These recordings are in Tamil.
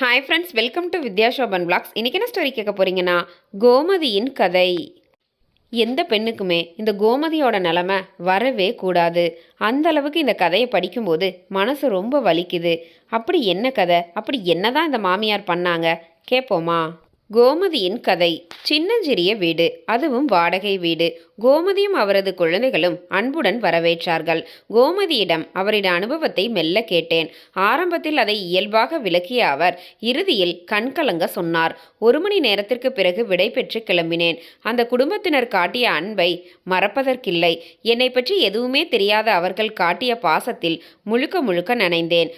Hi friends welcome to Vidyashoban blogs இன்றைக்கி என்ன ஸ்டோரி கேட்க போகிறீங்கன்னா கோமதியின் கதை. எந்த பெண்ணுக்குமே இந்த கோமதியோட நிலமை வரவே கூடாது. அந்த அளவுக்கு இந்த கதையை படிக்கும்போது மனசு ரொம்ப வலிக்குது. அப்படி என்ன கதை? அப்படி என்ன தான் இந்த மாமியார் பண்ணாங்க? கேட்போமா கோமதியின் கதை. சின்னஞ்சிறிய வீடு அதுவும் வாடகை வீடு. கோமதியும் அவரது குழந்தைகளும் அன்புடன் வரவேற்றார்கள். கோமதியிடம் அவரின் அனுபவத்தை மெல்ல கேட்டேன். ஆரம்பத்தில் அதை இயல்பாக விளக்கிய அவர் இறுதியில் கண்கலங்க சொன்னார். ஒரு மணி நேரத்திற்கு பிறகு விடை பெற்று கிளம்பினேன். அந்த குடும்பத்தினர் காட்டிய அன்பை மறப்பதற்கில்லை. என்னை பற்றி எதுவுமே தெரியாத அவர்கள் காட்டிய பாசத்தில் முழுக்க முழுக்க நனைந்தேன்.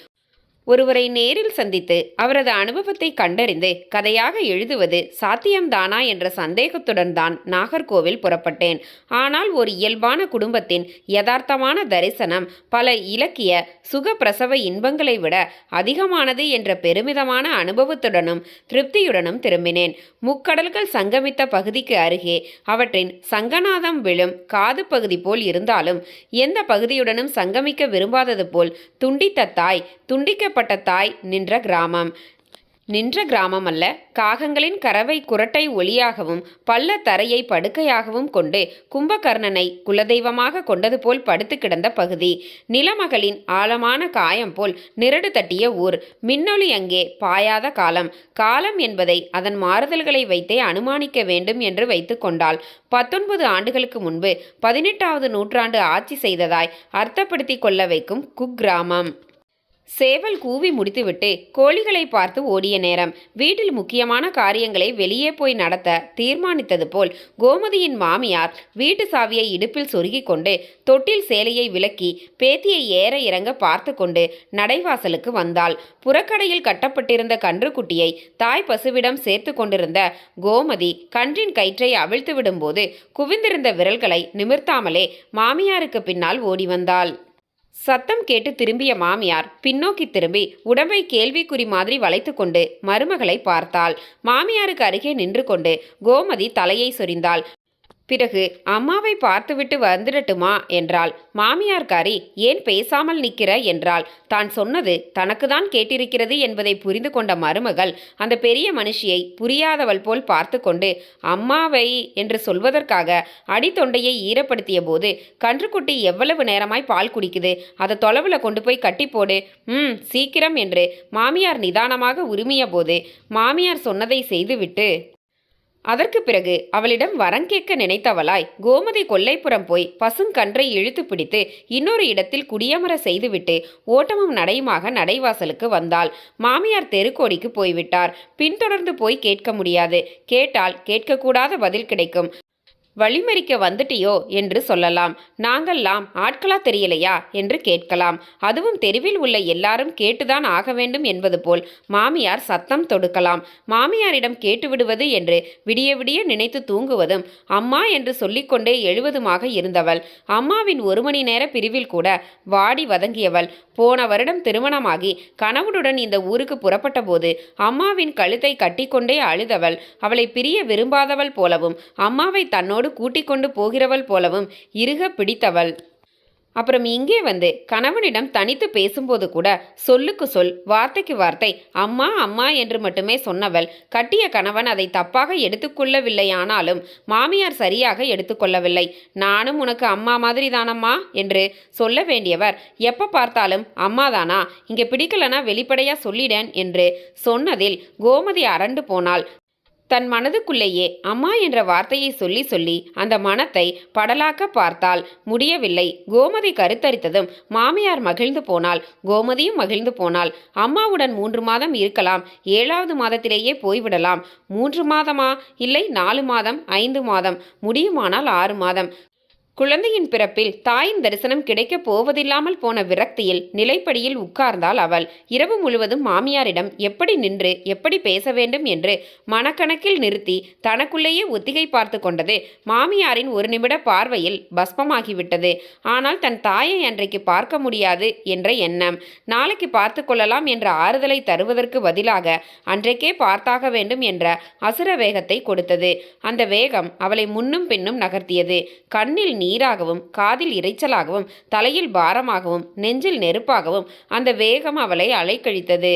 ஒருவரை நேரில் சந்தித்து அவரது அனுபவத்தை கண்டறிந்து கதையாக எழுதுவது சாத்தியம்தானா என்ற சந்தேகத்துடன் தான் நாகர்கோவில் புறப்பட்டேன். ஆனால் ஒரு இயல்பான குடும்பத்தின் யதார்த்தமான தரிசனம் பல இலக்கிய சுக பிரசவ இன்பங்களை விட அதிகமானது என்ற பெருமிதமான அனுபவத்துடனும் திருப்தியுடனும் திரும்பினேன். முக்கடல்கள் சங்கமித்த பகுதிக்கு அருகே அவற்றின் சங்கநாதம் விழும் காது பகுதி போல் இருந்தாலும் எந்த பகுதியுடனும் சங்கமிக்க விரும்பாதது போல் துண்டித்த தாய் துண்டிக்கப்பட்ட தாய் நின்ற கிராமம். நின்ற கிராமம் அல்ல காகங்களின் கறவை குரட்டை ஒளியாகவும் பள்ள தரையை படுக்கையாகவும் கொண்டு கும்பகர்ணனை குலதெய்வமாக கொண்டது போல் படுத்து கிடந்த பகுதி. நிலமகளின் ஆழமான காயம் போல் நிரடு தட்டிய ஊர். மின்னொளி அங்கே பாயாத காலம். காலம் என்பதை அதன் மாறுதல்களை வைத்தே அனுமானிக்க வேண்டும் என்று வைத்து கொண்டால் பத்தொன்பது ஆண்டுகளுக்கு முன்பு பதினெட்டாவது நூற்றாண்டு ஆட்சி செய்ததாய் அர்த்தப்படுத்தி கொள்ள வைக்கும் குக்கிராமம். சேவல் கூவி முடித்துவிட்டு கோழிகளை பார்த்து ஓடிய நேரம் வீட்டில் முக்கியமான காரியங்களை வெளியே போய் நடத்த தீர்மானித்தது போல் கோமதியின் மாமியார் வீட்டு சாவியை இடுப்பில் சொருகிக் கொண்டு தொட்டில் சேலையை விலக்கி பேத்தியை ஏற இறங்க பார்த்து கொண்டு நடைவாசலுக்கு வந்தாள். புறக்கடையில் கட்டப்பட்டிருந்த கன்றுக்குட்டியை தாய் பசுவிடம் சேர்த்து கொண்டிருந்த கோமதி கன்றின் கயிற்றை அவிழ்த்து விடும்போது குவிந்திருந்த விரல்களை நிமிர்த்தாமலே மாமியாருக்கு பின்னால் ஓடி வந்தாள். சத்தம் கேட்டு திரும்பிய மாமியார் பின்னோக்கி திரும்பி உடம்பை கேள்விக்குறி மாதிரி வளைத்து கொண்டு மருமகளை பார்த்தாள். மாமியாருக்கு அருகே நின்று கொண்டு கோமதி தலையை சொரிந்தாள். பிறகு அம்மாவை பார்த்துவிட்டு வந்துடட்டுமா என்றாள். மாமியார்காரி ஏன் பேசாமல் நிற்கிற என்றாள். தான் சொன்னது தனக்குதான் கேட்டிருக்கிறது என்பதை புரிந்து கொண்ட மருமகள் அந்த பெரிய மனுஷியை புரியாதவள் போல் பார்த்து கொண்டு அம்மாவை என்று சொல்வதற்காக அடித்தொண்டையை ஈரப்படுத்திய போது கன்றுக்குட்டி எவ்வளவு நேரமாய் பால் குடிக்குது? அதை தொலைவில் கொண்டு போய் கட்டி போடு. ம் சீக்கிரம் என்று மாமியார் நிதானமாக உரிமைய போது மாமியார் சொன்னதை செய்துவிட்டு அதற்கு பிறகு அவளிடம் வரம் கேட்க நினைத்தவளாய் கோமதி கொல்லைப்புறம் போய் பசுங்கன்றை இழுத்து பிடித்து இன்னொரு இடத்தில் குடியமர செய்துவிட்டு ஓட்டமும் நடையுமாக நடைவாசலுக்கு வந்தாள். மாமியார் தெருக்கோடிக்கு போய்விட்டார். பின்தொடர்ந்து போய் கேட்க முடியாது. கேட்டால் கேட்கக்கூடாத பதில் கிடைக்கும். வழிமறிக்க வந்துட்டியோ என்று சொல்லலாம். நாங்கள்லாம் ஆட்களா தெரியலையா என்று கேட்கலாம். அதுவும் தெருவில் உள்ள எல்லாரும் கேட்டுதான் ஆக வேண்டும் என்பது போல் மாமியார் சத்தம் தொடுக்கலாம். மாமியாரிடம் கேட்டுவிடுவது என்று விடிய விடிய நினைத்து தூங்குவதும் அம்மா என்று சொல்லிக்கொண்டே எழுவதுமாக இருந்தவள். அம்மாவின் ஒரு மணி நேர பிரிவில் கூட வாடி வதங்கியவள். போன வருடம் திருமணமாகி கணவனுடன் இந்த ஊருக்கு புறப்பட்ட போது அம்மாவின் கழுத்தை கட்டிக்கொண்டே அழுதவள். அவளை பிரிய விரும்பாதவள் போலவும் அம்மாவை தன்னோடு தன்னோடு கூட்டிக் கொண்டு போகிறவள் போலவும் இறுக பிடித்தவள். அப்புறம் இங்கே வந்து கணவனிடம் தனித்து பேசும்போது கூட சொல்லுக்கு சொல் வார்த்தைக்கு வார்த்தை அம்மா அம்மா என்று மட்டுமே சொன்னவள். கட்டிய கணவன் அதை தப்பாக எடுத்துக்கொள்ளவில்லையானாலும் மாமியார் சரியாக எடுத்துக்கொள்ளவில்லை நானும் உனக்கு அம்மா மாதிரி தானம்மா என்று சொல்ல வேண்டியவர் எப்போ பார்த்தாலும் அம்மா தானா இங்கே பிடிக்கலனா வெளிப்படையா சொல்லிடேன் என்று சொன்னதில் கோமதி அரண்டு போனாள். தன் மனதுக்குள்ளேயே அம்மா என்ற வார்த்தையை சொல்லி சொல்லி அந்த மனத்தை படலாக்க பார்த்தால் முடியவில்லை. கோமதி கருத்தரித்ததும் மாமியார் மகிழ்ந்து போனால் கோமதியும் மகிழ்ந்து போனாள். அம்மாவுடன் மூன்று மாதம் இருக்கலாம். ஏழாவது மாதத்திலேயே போய்விடலாம். மூன்று மாதமா? இல்லை நாலு மாதம்? ஐந்து மாதம். முடியுமானால் ஆறு மாதம். குழந்தையின் பிறப்பில் தாயின் தரிசனம் கிடைக்கப் போவதில்லாமல் போன விரக்தியில் நிலைப்படியில் உட்கார்ந்தாள் அவள். இரவு முழுவதும் மாமியாரிடம் எப்படி நின்று எப்படி பேச வேண்டும் என்று மனக்கணக்கில் நிறுத்தி தனக்குள்ளேயே ஒத்திகை பார்த்து கொண்டது மாமியாரின் ஒரு நிமிட பார்வையில் பஸ்மமாகிவிட்டது. ஆனால் தன் தாயை அன்றைக்கு பார்க்க முடியாது என்ற எண்ணம். நாளைக்கு பார்த்து கொள்ளலாம் என்ற ஆறுதலை தருவதற்கு பதிலாக அன்றைக்கே பார்த்தாக வேண்டும் என்ற அசுர வேகத்தை கொடுத்தது. அந்த வேகம் அவளை முன்னும் பின்னும் நகர்த்தியது. கண்ணில் நீராகவும் காதில் இரைச்சலாகவும் தலையில் பாரமாகவும் நெஞ்சில் நெருப்பாகவும் அந்த வேகம் அவளை அலைக்கழித்தது.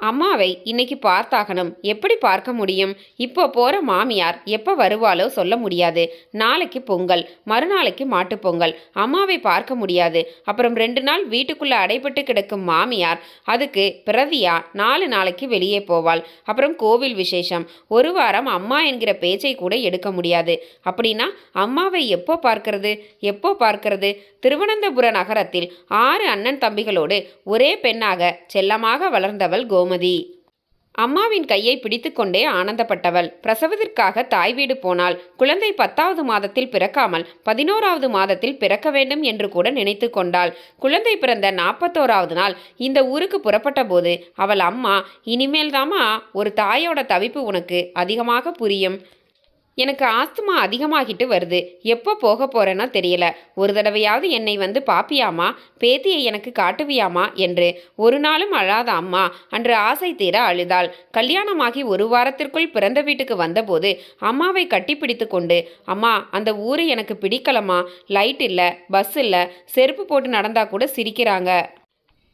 அம்மாவை இன்னைக்கு பார்த்தாகணும். எப்படி பார்க்க முடியும்? இப்போ போகிற மாமியார் எப்போ வருவாளோ சொல்ல முடியாது. நாளைக்கு பொங்கல் மறுநாளைக்கு மாட்டுப் பொங்கல் அம்மாவை பார்க்க முடியாது. அப்புறம் ரெண்டு நாள் வீட்டுக்குள்ளே அடைபட்டு கிடக்கும் மாமியார் அதுக்கு பிரதியா நாலு நாளைக்கு வெளியே போவாள். அப்புறம் கோவில் விசேஷம். ஒரு வாரம் அம்மா என்கிற பேச்சை கூட எடுக்க முடியாது. அப்படின்னா அம்மாவை எப்போ பார்க்கிறது? எப்போ பார்க்கிறது? திருவனந்தபுர நகரத்தில் ஆறு அண்ணன் தம்பிகளோடு ஒரே பெண்ணாக செல்லமாக வளர்ந்தவள் கோமதி அம்மாவின் கையை பிடித்துக்கொண்டே ஆனந்தப்பட்டவள். பிரசவத்திற்காக தாய் வீடு போனாள் குழந்தை பத்தாவது மாதத்தில் பிறக்காமல் பதினோராவது மாதத்தில் பிறக்க வேண்டும் என்று கூட நினைத்து கொண்டாள். குழந்தை பிறந்த நாற்பத்தோராவது நாள் இந்த ஊருக்கு புறப்பட்ட போது அவள் அம்மா இனிமேல் தாமா ஒரு தாயோட தவிப்பு உனக்கு அதிகமாக புரியும். எனக்கு ஆஸ்துமா அதிகமாகிட்டு வருது. எப்போ போக போறேனோ தெரியல. ஒரு தடவையாவது என்னை வந்து பாப்பியாமா பேத்தியை எனக்கு காட்டுவியாமா என்று ஒரு நாளும் அழாத அம்மா அன்று ஆசை தீர அழுதாள். கல்யாணமாகி ஒரு வாரத்திற்குள் பிறந்த வீட்டுக்கு வந்தபோது அம்மாவை கட்டிப்பிடித்து கொண்டு அம்மா அந்த ஊர் எனக்கு பிடிக்கலம்மா. லைட் இல்லை பஸ் இல்லை. செருப்பு போட்டு நடந்தா கூட சிரிக்கிறாங்க.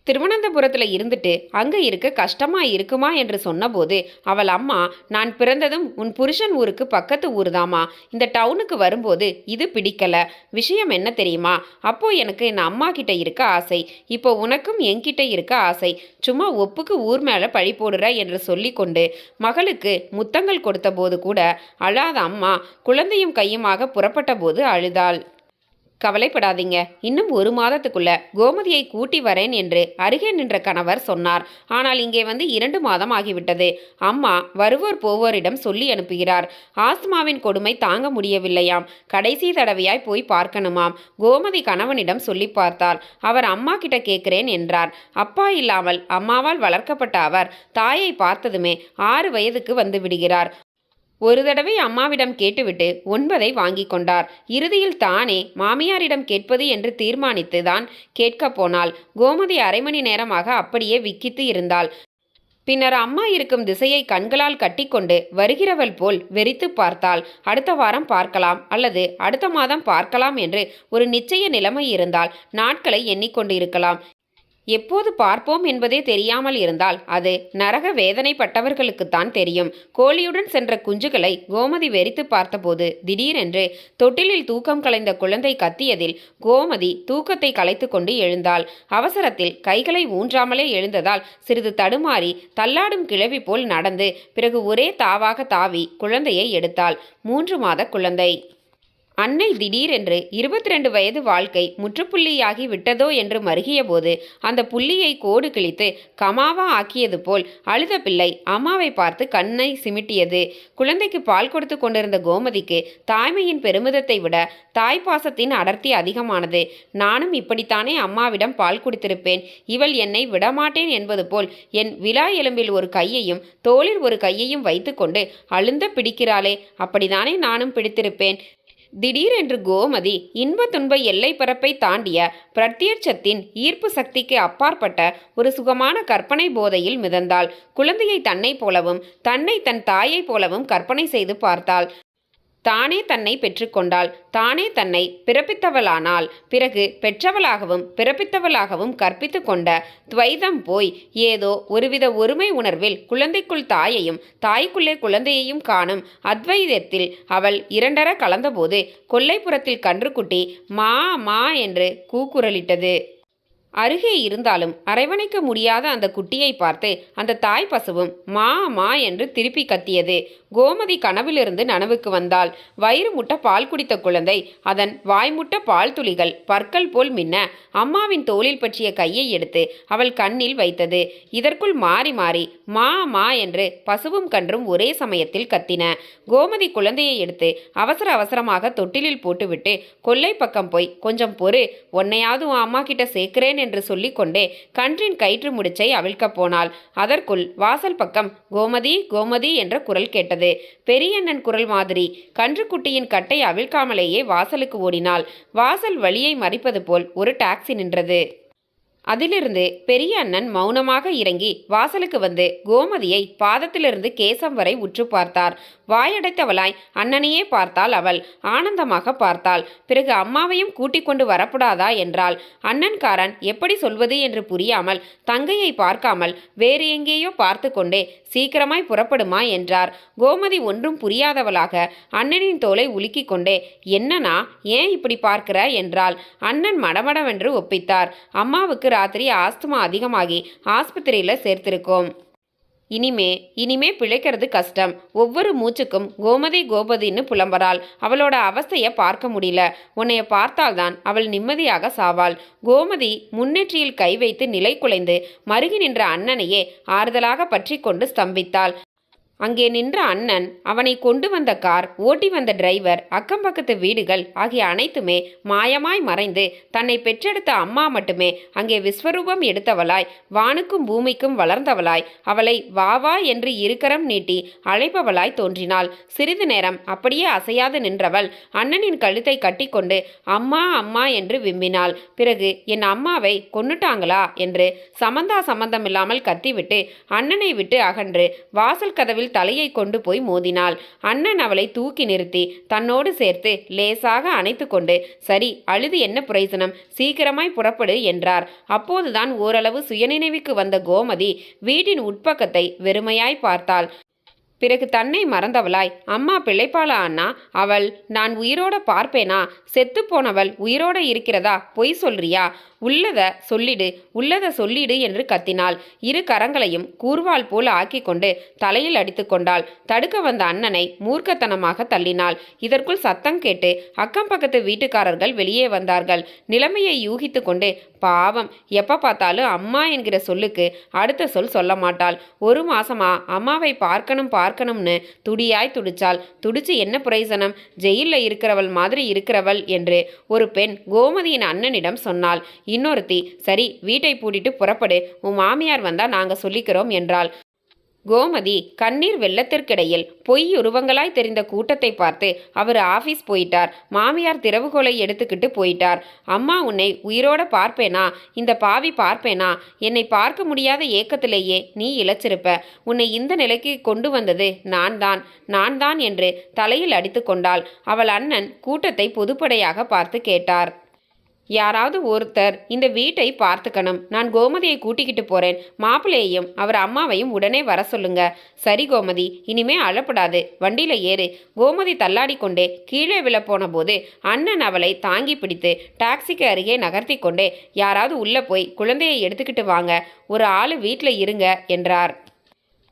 திருவனந்தபுரத்தில் இருந்துட்டு அங்கே இருக்க கஷ்டமா இருக்குமா என்று சொன்னபோது அவள் அம்மா நான் பிறந்ததும் உன் புருஷன் ஊருக்கு பக்கத்து ஊர் தாமா இந்த டவுனுக்கு வரும்போது இது பிடிக்கல. விஷயம் என்ன தெரியுமா? அப்போ எனக்கு என் அம்மா கிட்ட இருக்க ஆசை. இப்போ உனக்கும் என்கிட்ட இருக்க ஆசை. சும்மா ஒப்புக்கு ஊர் மேலே பழி போடுற என்று சொல்லி கொண்டு மகளுக்கு முத்தங்கள் கொடுத்த போது கூட அழாத அம்மா குழந்தையும் கையுமாக புறப்பட்ட போது அழுதாள். கவலைப்படாதீங்க. இன்னும் ஒரு மாதத்துக்குள்ள கோமதியை கூட்டி வரேன் என்று அருகே நின்ற கணவர் சொன்னார். ஆனால் இங்கே வந்து இரண்டு மாதம் ஆகிவிட்டது. அம்மா வருவோர் போவோரிடம் சொல்லி அனுப்புகிறார். ஆஸ்துமாவின் கொடுமை தாங்க முடியவில்லையாம். கடைசி தடவையாய் போய் பார்க்கணுமாம். கோமதி கணவனிடம் சொல்லி பார்த்தாள். அவர் அம்மா கிட்ட கேட்கிறேன் என்றார். அப்பா இல்லாமல் அம்மாவால் வளர்க்கப்பட்ட அவர் தாயை பார்த்ததுமே ஆறு வயதுக்கு வந்து விடுகிறார். ஒரு தடவை அம்மாவிடம் கேட்டுவிட்டு ஒன்பதை வாங்கி கொண்டார். இறுதியில் தானே மாமியாரிடம் கேட்பது என்று தீர்மானித்து தான் கேட்கப் போனாள். கோமதி அரை மணி நேரமாக அப்படியே விக்கித்து இருந்தாள். பின்னர் அம்மா இருக்கும் திசையை கண்களால் கட்டிக்கொண்டு வருகிறவள் போல் வெறித்து பார்த்தாள். அடுத்த வாரம் பார்க்கலாம் அல்லது அடுத்த மாதம் பார்க்கலாம் என்று ஒரு நிச்சய நிலைமை இருந்தால் நாட்களை எண்ணிக்கொண்டு இருக்கலாம் எப்போது பார்ப்போம் என்பதே தெரியாமல் இருந்தால் அது நரக வேதனைப்பட்டவர்களுக்குத்தான் தெரியும். கோழியுடன் சென்ற குஞ்சுகளை கோமதி வெறித்து பார்த்தபோது திடீரென்று தொட்டிலில் தூக்கம் கலைந்த குழந்தை கத்தியதில் கோமதி தூக்கத்தை கலைத்து கொண்டு எழுந்தாள். அவசரத்தில் கைகளை ஊன்றாமலே எழுந்ததால் சிறிது தடுமாறி தள்ளாடும் கிழவி போல் நடந்து பிறகு ஒரே தாவாக தாவி குழந்தையை எடுத்தாள். மூன்று மாத குழந்தை. அன்னை திடீரென்று இருபத்தி ரெண்டு வயது வாழ்க்கை முற்றுப்புள்ளியாகி விட்டதோ என்று மருகியபோது அந்த புள்ளியை கோடு கிழித்து கமாவா ஆக்கியது போல் அழுத பிள்ளை அம்மாவை பார்த்து கண்ணை சிமிட்டியது. குழந்தைக்கு பால் கொடுத்து கொண்டிருந்த கோமதிக்கு தாய்மையின் பெருமிதத்தை விட தாய்ப்பாசத்தின் அடர்த்தி அதிகமானது. நானும் இப்படித்தானே அம்மாவிடம் பால் குடித்திருப்பேன். இவள் என்னை விடமாட்டேன் என்பது போல் என் விழா எலும்பில் ஒரு கையையும் தோளில் ஒரு கையையும் வைத்துக்கொண்டு அழுந்த பிடிக்கிறாளே அப்படித்தானே நானும் பிடித்திருப்பேன். திடீரென்று கோமதி இன்ப துன்ப எல்லை பரப்பை தாண்டிய பிரத்யட்சத்தின் ஈர்ப்பு சக்திக்கு அப்பாற்பட்ட ஒரு சுகமான கற்பனை போதையில் மிதந்தாள். குழந்தையை தன்னை போலவும் தன்னை தன் தாயைப் போலவும் கற்பனை செய்து பார்த்தாள். தானே தன்னை பெற்றுக்கொண்டாள் தானே தன்னை பிறப்பித்தவளானால் பிறகு பெற்றவளாகவும் பிறப்பித்தவளாகவும் கற்பித்து கொண்ட துவைதம் போய் ஏதோ ஒருவித ஒருமை உணர்வில் குழந்தைக்குள் தாயையும் தாய்க்குள்ளே குழந்தையையும் காணும் அத்வைதத்தில் அவள் இரண்டர கலந்தபோது கொல்லைப்புறத்தில் கன்றுக்குட்டி மா மா என்று கூக்குரலிட்டது. அருகே இருந்தாலும் அரவணைக்க முடியாத அந்த குட்டியை பார்த்து அந்த தாய் பசுவும் மா மா என்று திருப்பி கத்தியது. கோமதி கனவிலிருந்து நனவுக்கு வந்தாள். வயிறு முட்ட பால் குடித்த குழந்தை அதன் வாய்முட்ட பால் துளிகள் பற்கள் போல் மின்ன அம்மாவின் தோளில் பற்றிய கையை எடுத்து அவள் கண்ணில் வைத்தது. இதற்குள் மாறி மாறி மா மா என்று பசுவும் கன்றும் ஒரே சமயத்தில் கத்தின. கோமதி குழந்தையை எடுத்து அவசர அவசரமாக தொட்டிலில் போட்டுவிட்டு கொல்லை பக்கம் போய் கொஞ்சம் பொறு உன்னையாவது உன் அம்மா கிட்ட சேர்க்கிறேன் என்று சொல்லிக்கொண்டே கன்றின் கயிற்று முடிச்சை அவிழ்க்கப் போனாள். அதற்குள் வாசல் பக்கம் கோமதி கோமதி என்ற குரல் கேட்டது. பெரியண்ணன் குரல் மாதிரி கன்றுக்குட்டியின் கட்டை அவிழ்க்காமலேயே வாசலுக்கு ஓடினாள். வாசல் வழியை மறிப்பது போல் ஒரு டாக்ஸி நின்றது. அதிலிருந்து பெரிய அண்ணன் மௌனமாக இறங்கி வாசலுக்கு வந்து கோமதியை பாதத்திலிருந்து கேசம் வரை உற்று பார்த்தார். வாயடைத்தவளாய் அண்ணனையே பார்த்தாள் அவள். ஆனந்தமாக பார்த்தாள். பிறகு அம்மாவையும் கூட்டிக் கொண்டு வரப்படாதா என்றாள். அண்ணன்காரன் எப்படி சொல்வது என்று புரியாமல் தங்கையை பார்க்காமல் வேறு எங்கேயோ பார்த்து கொண்டே சீக்கிரமாய் புறப்படுமா என்றார். கோமதி ஒன்றும் புரியாதவளாக அண்ணனின் தோலை உலுக்கிக் கொண்டே என்னனா ஏன் இப்படி பார்க்கிற என்றாள். அண்ணன் மடமடவென்று ஒப்பித்தார். அம்மாவுக்கு ராத்திரி ஆஸ்துமா அதிகமாகி ஆஸ்பத்திரியில் சேர்த்திருக்கோம். இனிமே இனிமே பிழைக்கிறது கஷ்டம். ஒவ்வொரு மூச்சுக்கும் கோமதி கோபதின்னு புலம்பறாள். அவளோட அவஸ்தையை பார்க்க முடியல. உன்னைய பார்த்தால்தான் அவள் நிம்மதியாக சாவாள். கோமதி முன்னேற்றியில் கை வைத்து நிலை குலைந்து மருகி நின்ற அண்ணனையே ஆறுதலாக பற்றி கொண்டு ஸ்தம்பித்தாள். அங்கே நின்ற அண்ணன் அவனை கொண்டு வந்த கார் ஓட்டி வந்த டிரைவர் அக்கம் பக்கத்து வீடுகள் ஆகிய அனைத்துமே மாயமாய் மறைந்து தன்னை பெற்றெடுத்த அம்மா மட்டுமே அங்கே விஸ்வரூபம் எடுத்தவளாய் வானுக்கும் பூமிக்கும் வளர்ந்தவளாய் அவளை வா வா என்று இருக்கரம் நீட்டி அழைப்பவளாய் தோன்றினாள். சிறிது நேரம் அப்படியே அசையாது நின்றவள் அண்ணனின் கழுத்தை கட்டிக்கொண்டு அம்மா அம்மா என்று விம்மினாள். பிறகு என் அம்மாவை கொன்னுட்டாங்களா? என்று சமந்தா சம்பந்தமில்லாமல் கத்திவிட்டு அண்ணனை விட்டு அகன்று வாசல் கதவில் தலையை கொண்டு போய் மோதினாள். அண்ணன் அவளை தூக்கி நிறுத்தி தன்னோடு சேர்த்து லேசாக அணைத்து கொண்டு சரி அழுது என்ன பிரயோஜனம்? சீக்கிரமாய் புறப்படு என்றார். அப்போதுதான் ஓரளவு சுயநினைவுக்கு வந்த கோமதி வீட்டின் உட்பக்கத்தை வெறுமையாய் பார்த்தாள். பிறகு தன்னை மறந்தவளாய் அம்மா பிழைப்பாளா அண்ணா அவள் நான் உயிரோட பார்ப்பேனா? செத்துப்போனவள் உயிரோட இருக்கிறதா? பொய் சொல்றியா? உள்ளத சொல்லிடு உள்ளத சொல்லிடு என்று கத்தினாள். இரு கரங்களையும் கூர்வாள் போல் ஆக்கி கொண்டு தலையில் அடித்து கொண்டாள். தடுக்க வந்த அண்ணனை மூர்க்கத்தனமாக தள்ளினாள். இதற்குள் சத்தம் கேட்டு அக்கம் பக்கத்து வீட்டுக்காரர்கள் வெளியே வந்தார்கள். நிலைமையை யூகித்து கொண்டு பாவம் எப்ப பார்த்தாலும் அம்மா என்கிற சொல்லுக்கு அடுத்த சொல் சொல்ல மாட்டாள். ஒரு மாசமா அம்மாவை பார்க்கணும் பார்க்கணும்னு துடியாய் துடிச்சாள். துடிச்சு என்ன பிரயோஜனம்? ஜெயிலில் இருக்கிறவள் மாதிரி இருக்கிறவள் என்று ஒரு பெண் கோமதியின் அண்ணனிடம் சொன்னாள். இன்னொருத்தி சரி வீட்டை பூட்டிட்டு புறப்படு. உன் மாமியார் வந்தா நாங்க சொல்லிக்கிறோம் என்றாள். கோமதி கண்ணீர் வெள்ளத்திற்கிடையில் பொய் உருவங்களாய் தெரிந்த கூட்டத்தை பார்த்து அவர் ஆபீஸ் போயிட்டார். மாமியார் திறவுகோலை எடுத்துக்கிட்டு போயிட்டார். அம்மா உன்னை உயிரோட பார்ப்பேனா? இந்த பாவி பார்ப்பேனா? என்னை பார்க்க முடியாத ஏக்கத்திலேயே நீ இழைச்சிருப்ப. உன்னை இந்த நிலைக்கு கொண்டு வந்தது நான் தான். நான் தான் என்று தலையில் அடித்து கொண்டாள். அவள் அண்ணன் கூட்டத்தை பொதுப்படையாக பார்த்து கேட்டார். யாராவது ஒருத்தர் இந்த வீட்டை பார்த்துக்கணும். நான் கோமதியை கூட்டிக்கிட்டு போறேன். மாப்பிள்ளையையும் அவர் அம்மாவையும் உடனே வர சொல்லுங்க. சரி கோமதி இனிமே அழப்படாது வண்டியில ஏறு. கோமதி தள்ளாடி கொண்டே கீழே விழ போன போது அண்ணன் அவளை தாங்கி பிடித்து டாக்ஸிக்கு அருகே நகர்த்தி கொண்டே யாராவது உள்ள போய் குழந்தையை எடுத்துக்கிட்டு வாங்க. ஒரு ஆள் வீட்டில் இருங்க என்றார்.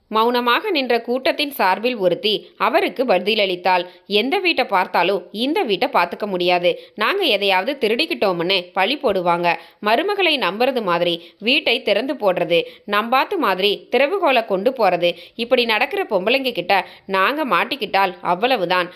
மௌனமாக நின்ற கூட்டத்தின் சார்பில் ஒருத்தி அவருக்கு பதிலளித்தாள். எந்த வீட்டை பார்த்தாலும் இந்த வீட்டை பார்த்துக்க முடியாது. நாங்க எதையாவது திருடிக்கிட்டோம்னு பழி போடுவாங்க. மருமகளை நம்புறது மாதிரி வீட்டை திறந்து போடுறது. நம்பாத்து மாதிரி திறவுகோலை கொண்டு போறது. இப்படி நடக்கிற பொம்பளைங்க கிட்ட நாங்க மாட்டிக்கிட்டால் அவ்வளவுதான்.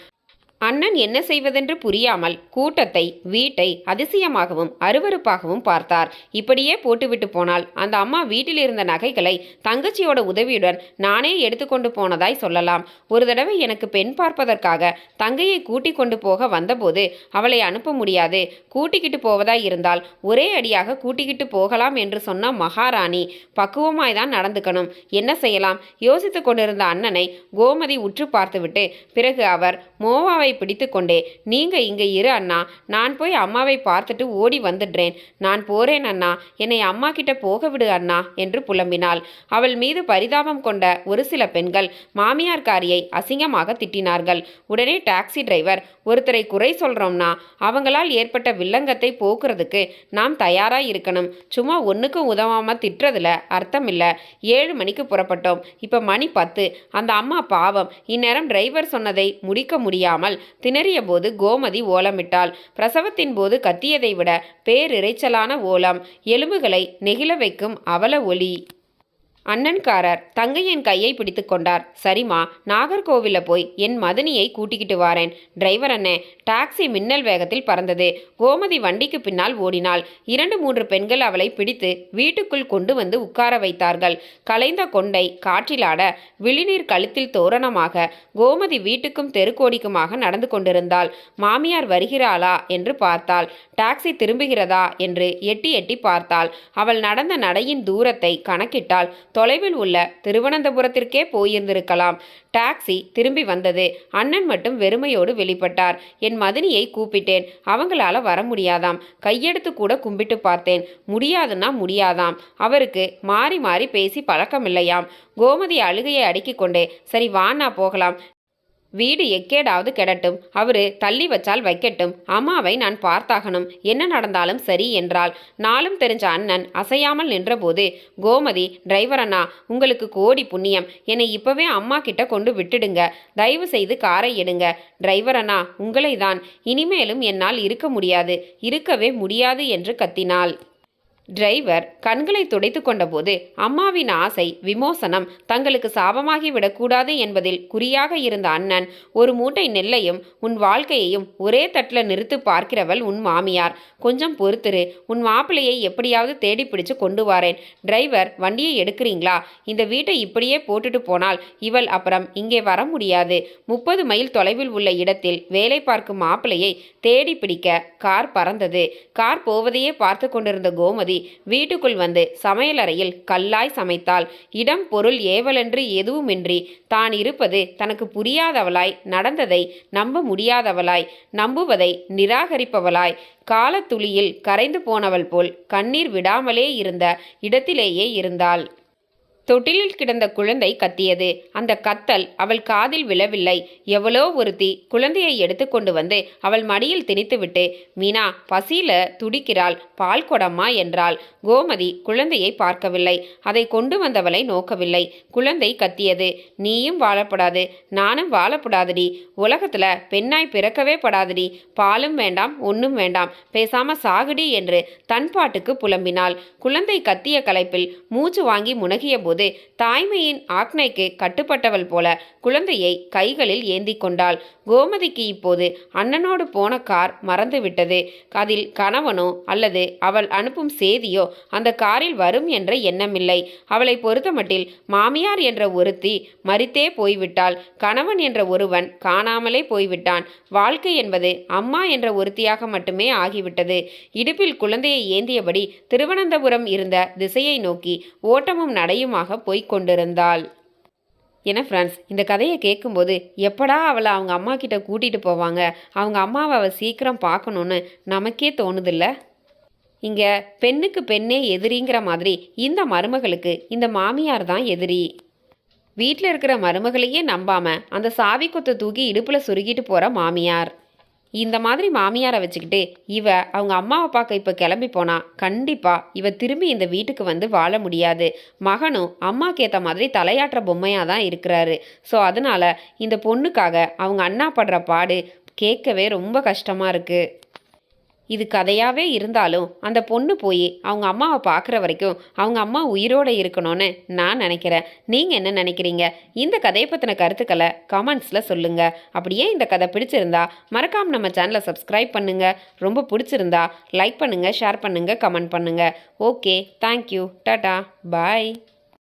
அண்ணன் என்ன செய்வதென்று புரியாமல் கூட்டத்தை வீட்டை அதிசயமாகவும் அருவருப்பாகவும் பார்த்தார். இப்படியே போட்டுவிட்டு போனால் அந்த அம்மா வீட்டில் இருந்த நகைகளை தங்கச்சியோட உதவியுடன் நானே எடுத்துக்கொண்டு போனதாய் சொல்லலாம். ஒரு தடவை எனக்கு பெண் பார்ப்பதற்காக தங்கையை கூட்டிக் கொண்டு போக வந்தபோது அவளை அனுப்ப முடியாது. கூட்டிக்கிட்டு போவதாய் இருந்தால் ஒரே அடியாக கூட்டிக்கிட்டு போகலாம் என்று சொன்ன மகாராணி பக்குவமாய் தான் நடந்துக்கணும். என்ன செய்யலாம்? யோசித்துக் கொண்டிருந்த அண்ணனை கோமதி உற்று பார்த்துவிட்டு பிறகு அவர் மோவாவை அம்மாவை பிடித்து கொண்டே நீங்க இங்க இரு அண்ணா நான் போய் அம்மாவை பார்த்துட்டு ஓடி வந்துடுறேன். நான் போறேன் அண்ணா என்னை அம்மா கிட்ட போக விடு அண்ணா என்று புலம்பினாள். அவள் மீது பரிதாபம் கொண்ட ஒரு சில பெண்கள் மாமியார்காரியை அசிங்கமாக திட்டினார்கள். உடனே டாக்ஸி டிரைவர் ஒருத்தரை குறை சொல்றோம்னா அவங்களால் ஏற்பட்ட வில்லங்கத்தை போக்குறதுக்கு நாம் தயாரா இருக்கணும். சும்மா ஒன்றுக்கும் உதவாம திட்டுறதுல அர்த்தம் இல்லை ஏழு மணிக்கு புறப்பட்டோம். இப்போ மணி பத்து. அந்த அம்மா பாவம். இந்நேரம் டிரைவர் சொன்னதை முடிக்க முடியாமல் திணறிய போது கோமதி ஓலமிட்டாள். பிரசவத்தின் போது கத்தியதை விட பேரிரைச்சலான ஓலம். எலும்புகளை நெகிழ வைக்கும் அவல ஒலி. அண்ணன்காரர் தங்கையின் கையை பிடித்து கொண்டார். சரிம்மா நாகர்கோவிலில் போய் என் மதனியை கூட்டிக்கிட்டு வாரேன். டிரைவர் அண்ணே டாக்ஸி மின்னல் வேகத்தில் பறந்தது. கோமதி வண்டிக்கு பின்னால் ஓடினாள். இரண்டு மூன்று பெண்கள் அவளை பிடித்து வீட்டுக்குள் கொண்டு வந்து உட்கார வைத்தார்கள். கலைந்த கொண்டை காற்றிலாட விழிநீர் கழுத்தில் தோரணமாக கோமதி வீட்டுக்கும் தெருக்கோடிக்குமாக நடந்து கொண்டிருந்தாள். மாமியார் வருகிறாளா என்று பார்த்தாள். டாக்ஸி திரும்புகிறதா என்று எட்டி எட்டி பார்த்தாள். அவள் நடந்த நடையின் தூரத்தை கணக்கிட்டால் தொலைவில் உள்ள திருவனந்தபுரத்திற்கே போயிருந்திருக்கலாம். டாக்ஸி திரும்பி வந்தது. அண்ணன் மட்டும் வெறுமையோடு வெளிப்பட்டார். என் மதினியை கூப்பிட்டேன். அவங்களால வர முடியாதாம். கையெடுத்து கூட கும்பிட்டு பார்த்தேன். முடியாதுன்னா முடியாதாம். அவருக்கு மாறி மாறி பேசி பழக்கமில்லையாம். கோமதி அழுகையை அடுக்கிக் கொண்டே சரி வாண்ணா போகலாம். வீடு எக்கேடாவது கெடட்டும். அவரு தள்ளி வச்சால் வைக்கட்டும். அம்மாவை நான் பார்த்தாகணும். என்ன நடந்தாலும் சரி என்றாள். நாளும் தெரிஞ்ச அண்ணன் அசையாமல் நின்றபோது கோமதி டிரைவர் அண்ணா உங்களுக்கு கோடி புண்ணியம். என்னை இப்பவே அம்மா கிட்ட கொண்டு விட்டுடுங்க. தயவு செய்து காரை எடுங்க. டிரைவர் அண்ணா உங்களை தான் இனிமேலும் என்னால் இருக்க முடியாது. இருக்கவே முடியாது என்று கத்தினாள். டிரைவர் கண்களை துடைத்து கொண்டபோது அம்மாவின் ஆசை விமோசனம் தங்களுக்கு சாபமாகி விடக்கூடாது என்பதில் குறியாக இருந்த அண்ணன் ஒரு மூட்டை நெல்லையும் உன் வாழ்க்கையையும் ஒரே தட்டில் நிறுத்து பார்க்கிறவள் உன் மாமியார். கொஞ்சம் பொறுத்துரு உன் மாப்பிள்ளையை எப்படியாவது தேடி பிடிச்சு கொண்டு வாரேன். டிரைவர் வண்டியை எடுக்கிறீங்களா? இந்த வீட்டை இப்படியே போட்டுட்டு போனால் இவள் அப்புறம் இங்கே வர முடியாது. முப்பது மைல் தொலைவில் உள்ள இடத்தில் வேலை பார்க்கும் மாப்பிள்ளையை தேடி பிடிக்க கார் பறந்தது. கார் போவதையே பார்த்து கொண்டிருந்த கோமதி வீட்டுக்குள் வந்து சமையலறையில் கல்லாய் சமைத்தாள். இடம் பொருள் ஏவலென்று எதுவுமின்றி தான் இருப்பது தனக்கு புரியாதவளாய் நடந்ததை நம்ப முடியாதவளாய் நம்புவதை நிராகரிப்பவளாய். காலத்துளியில் கரைந்து போனவள் போல் கண்ணீர் விடாமலே இருந்த இடத்திலேயே இருந்தாள். தொட்டிலில் கிடந்த குழந்தை கத்தியது. அந்த கத்தல் அவள் காதில் விழவில்லை. எவ்வளோ ஒருத்தி குழந்தையை எடுத்துக்கொண்டு வந்து அவள் மடியில் திணித்துவிட்டு மீனா பசியில துடிக்கிறாள் பால் கொடம்மா என்றாள். கோமதி குழந்தையை பார்க்கவில்லை. அதை கொண்டு வந்தவளை நோக்கவில்லை. குழந்தை கத்தியது. நீயும் வாழப்படாது. நானும் வாழப்படாதடி. உலகத்துல பெண்ணாய் பிறக்கவே படாதடி. பாலும் வேண்டாம் ஒன்றும் வேண்டாம். பேசாம சாகுடி என்று தன் பாட்டுக்கு புலம்பினாள். குழந்தை கத்திய களைப்பில் மூச்சு வாங்கி முனகிய போது தாய்மையின் ஆக்னைக்கு கட்டுப்பட்டவள் போல குழந்தையை கைகளில் ஏந்தி கொண்டாள். கோமதிக்கு இப்போது அண்ணனோடு போன கார் மறந்துவிட்டது அதில் கணவனோ அல்லது அவள் அனுப்பும் செய்தியோ அந்த காரில் வரும் என்ற எண்ணமில்லை. அவளை பொறுத்தமட்டில் மாமியார் என்ற ஒருத்தி மறித்தே போய்விட்டாள். கணவன் என்ற ஒருவன் காணாமலே போய்விட்டான். வாழ்க்கை என்பது அம்மா என்ற ஒருத்தியாக மட்டுமே ஆகிவிட்டது. இடுப்பில் குழந்தையை ஏந்தியபடி திருவனந்தபுரம் இருந்த திசையை நோக்கி ஓட்டமும் நடையுமாக போய்க் கொண்டிருந்தாள். என ஃப்ரெண்ட்ஸ் இந்த கதையை கேட்கும்போது எப்படா அவளை அவங்க அம்மா கிட்ட கூட்டிகிட்டு போவாங்க? அவங்க அம்மாவை அவள் சீக்கிரம் பார்க்கணுன்னு நமக்கே தோணுதில்ல? இங்கே பெண்ணுக்கு பெண்ணே எதிரிங்கிற மாதிரி இந்த மருமகளுக்கு இந்த மாமியார் தான் எதிரி. வீட்டில் இருக்கிற மருமகளையே நம்பாம அந்த சாவி கொத்தை தூக்கி இடுப்பில் சுருகிட்டு போகிற மாமியார். இந்த மாதிரி மாமியாரை வச்சுக்கிட்டு இவ அவங்க அம்மாவை பார்க்க இப்போ கிளம்பி போனா கண்டிப்பாக இவ திரும்பி இந்த வீட்டுக்கு வந்து வாழ முடியாது. மகனும் அம்மாக்கு ஏற்ற மாதிரி தலையாட்டுற பொம்மையாக தான் இருக்கிறாரு. ஸோ அதனால் இந்த பொண்ணுக்காக அவங்க அண்ணா படுற பாடு கேட்கவே ரொம்ப கஷ்டமாக இருக்குது இது கதையாகவே இருந்தாலும் அந்த பொண்ணு போய் அவங்க அம்மாவை பார்க்குற வரைக்கும் அவங்க அம்மா உயிரோடு இருக்கணும்னு நான் நினைக்கிறேன். நீங்கள் என்ன நினைக்கிறீங்க? இந்த கதையை பற்றின கருத்துக்களை கமெண்ட்ஸில் சொல்லுங்கள் அப்படியே இந்த கதை பிடிச்சிருந்தா மறக்காமல் நம்ம சேனலை சப்ஸ்கிரைப் பண்ணுங்கள் ரொம்ப பிடிச்சிருந்தா லைக் பண்ணுங்கள் ஷேர் பண்ணுங்கள் கமெண்ட் பண்ணுங்கள் ஓகே தேங்க்யூ டாட்டா பாய்.